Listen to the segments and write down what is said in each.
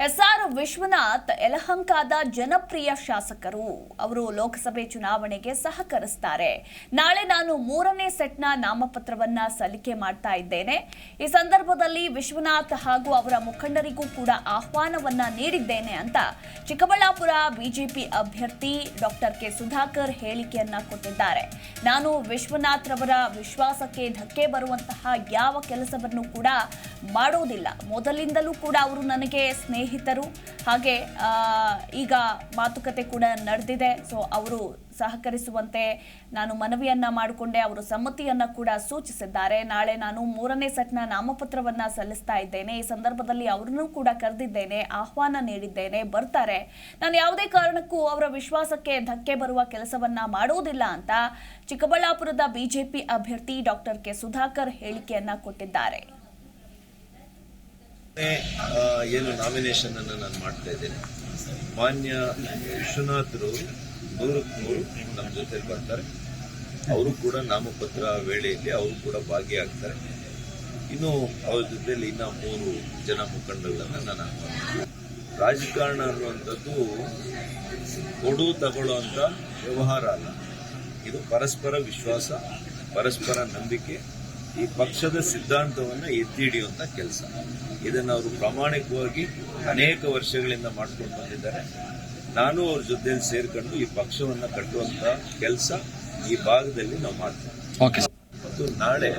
É só Vishwanath ಯಲಹಂಕದ ಜನಪ್ರಿಯ ಶಾಸಕರು. ಅವರು ಲೋಕಸಭೆ ಚುನಾವಣೆಗೆ ಸಹಕರಿಸ್ತಾರೆ. ನಾಳೆ ನಾನು ಮೂರನೇ ಸೆಟ್ನ ನಾಮಪತ್ರವನ್ನ ಸಲ್ಲಿಕೆ ಮಾಡ್ತಾ ಇದ್ದೇನೆ. ಈ ಸಂದರ್ಭದಲ್ಲಿ ವಿಶ್ವನಾಥ್ ಹಾಗೂ ಅವರ ಮುಖಂಡರಿಗೂ ಕೂಡ ಆಹ್ವಾನವನ್ನ ನೀಡಿದ್ದೇನೆ ಅಂತ ಚಿಕ್ಕಬಳ್ಳಾಪುರ ಬಿಜೆಪಿ ಅಭ್ಯರ್ಥಿ ಡಾಕ್ಟರ್ ಕೆ ಸುಧಾಕರ್ ಹೇಳಿಕೆಯನ್ನ ಕೊಟ್ಟಿದ್ದಾರೆ. ನಾನು ವಿಶ್ವನಾಥ್ ರವರ ವಿಶ್ವಾಸಕ್ಕೆ ಧಕ್ಕೆ ಬರುವಂತಹ ಯಾವ ಕೆಲಸವನ್ನು ಕೂಡ ಮಾಡೋದಿಲ್ಲ ಮೊದಲಿಂದಲೂ ಕೂಡ ಅವರು ನನಗೆ ಸ್ನೇಹಿತರು ಹಾಗೆ ಈಗ ಮಾತುಕತೆ ಕೂಡ ನಡೆದಿದೆ. ಸೊ ಅವರು ಸಹಕರಿಸುವಂತೆ ನಾನು ಮನವಿಯನ್ನ ಮಾಡಿಕೊಂಡೆ. ಅವರು ಸಮ್ಮತಿಯನ್ನ ಕೂಡ ಸೂಚಿಸಿದ್ದಾರೆ. ನಾಳೆ ನಾನು ಮೂರನೇ ಸೆಟ್ನ ನಾಮಪತ್ರವನ್ನ ಸಲ್ಲಿಸ್ತಾ ಇದ್ದೇನೆ. ಈ ಸಂದರ್ಭದಲ್ಲಿ ಅವರನ್ನು ಕೂಡ ಕರೆದಿದ್ದೇನೆ. ಆಹ್ವಾನ ನೀಡಿದ್ದೇನೆ. ಬರ್ತಾರೆ. ನಾನು ಯಾವುದೇ ಕಾರಣಕ್ಕೂ ಅವರ ವಿಶ್ವಾಸಕ್ಕೆ ಧಕ್ಕೆ ಬರುವ ಕೆಲಸವನ್ನ ಮಾಡುವುದಿಲ್ಲ ಅಂತ ಚಿಕ್ಕಬಳ್ಳಾಪುರದ ಬಿಜೆಪಿ ಅಭ್ಯರ್ಥಿ ಡಾಕ್ಟರ್ ಕೆ ಸುಧಾಕರ್ ಹೇಳಿಕೆಯನ್ನ ಕೊಟ್ಟಿದ್ದಾರೆ. ಏನು ನಾಮಿನೇಷನ್ ಅನ್ನು ನಾನು ಮಾಡ್ತಾ ಇದ್ದೇನೆ. ಮಾನ್ಯ ವಿಶ್ವನಾಥರು ನೂರಕ್ಕೆ ನೂರು ನಮ್ಮ ಜೊತೆ ಬರ್ತಾರೆ. ಅವರು ಕೂಡ ನಾಮಪತ್ರ ವೇಳೆಯಲ್ಲಿ ಅವರು ಕೂಡ ಭಾಗಿಯಾಗ್ತಾರೆ. ಇನ್ನು ಅವ್ರ ಜೊತೆಯಲ್ಲಿ ಇನ್ನ ಮೂರು ಜನ ಮುಖಂಡಗಳನ್ನ ನಾನು. ರಾಜಕಾರಣ ಅನ್ನುವಂಥದ್ದು ಕೊಡು ತಗೊಳ್ಳೋ ವ್ಯವಹಾರ ಅಲ್ಲ. ಇದು ಪರಸ್ಪರ ವಿಶ್ವಾಸ, ಪರಸ್ಪರ ನಂಬಿಕೆ ಈ ಪಕ್ಷದ ಸಿದ್ಧಾಂತವನ್ನ ಎತ್ತಿ ಹಿಡಿಯುವಂಥ ಕೆಲಸ. ಇದನ್ನು ಅವರು ಪ್ರಾಮಾಣಿಕವಾಗಿ ಅನೇಕ ವರ್ಷಗಳಿಂದ ಮಾಡ್ಕೊಂಡು ಬಂದಿದ್ದಾರೆ. ನಾನು ಅವ್ರ ಜೊತೆ ಸೇರ್ಕೊಂಡು ಈ ಪಕ್ಷವನ್ನ ಕಟ್ಟುವಂತ ಕೆಲಸ ಈ ಭಾಗದಲ್ಲಿ ನಾವು ಮಾಡ್ತೇವೆ. ಮತ್ತು ನಾಳೆ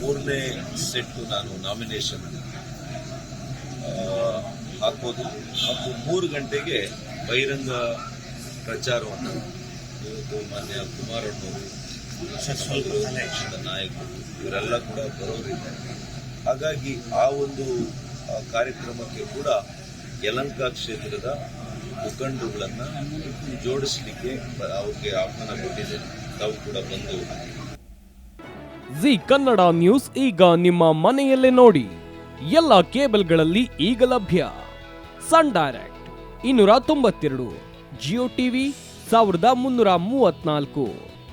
ಮೂರನೇ ಸೆಟ್ ನಾನು ನಾಮಿನೇಷನ್ ಹಾಕ್ಬೋದು. ಮತ್ತು ಮೂರು ಗಂಟೆಗೆ ಬಹಿರಂಗ ಪ್ರಚಾರವನ್ನು ಇವತ್ತು ಮಾನ್ಯ ಕುಮಾರಣ್ಣವರು ಪಕ್ಷದ ನಾಯಕರು ಇವರೆಲ್ಲ ಕೂಡ ಬರೋರಿದ್ದಾರೆ ಹಾಗಾಗಿ ಆ ಒಂದು ಕಾರ್ಯಕ್ರಮಕ್ಕೆ ಕೂಡ ಯಲಂಕ ಕ್ಷೇತ್ರದ ಮುಖಂಡರುಗಳನ್ನ ಜೋಡಿಸಲಿಕ್ಕೆ ಅವ್ರಿಗೆ ಆಹ್ವಾನ ಕೊಟ್ಟಿದ್ದೇನೆ ತಾವು ಕೂಡ ಬಂದು ಜಿ ಕನ್ನಡ ನ್ಯೂಸ್ ಈಗ ನಿಮ್ಮ ಮನೆಯಲ್ಲೇ ನೋಡಿ. ಎಲ್ಲ ಕೇಬಲ್ಗಳಲ್ಲಿ ಈಗ ಲಭ್ಯ. ಸನ್ ಡೈರೆಕ್ಟ್ ಇನ್ನೂರ ತೊಂಬತ್ತೆರಡು ಜಿಯೋ ಟಿವಿ ಸಾವಿರದ ಮುನ್ನೂರ ಮೂವತ್ನಾಲ್ಕು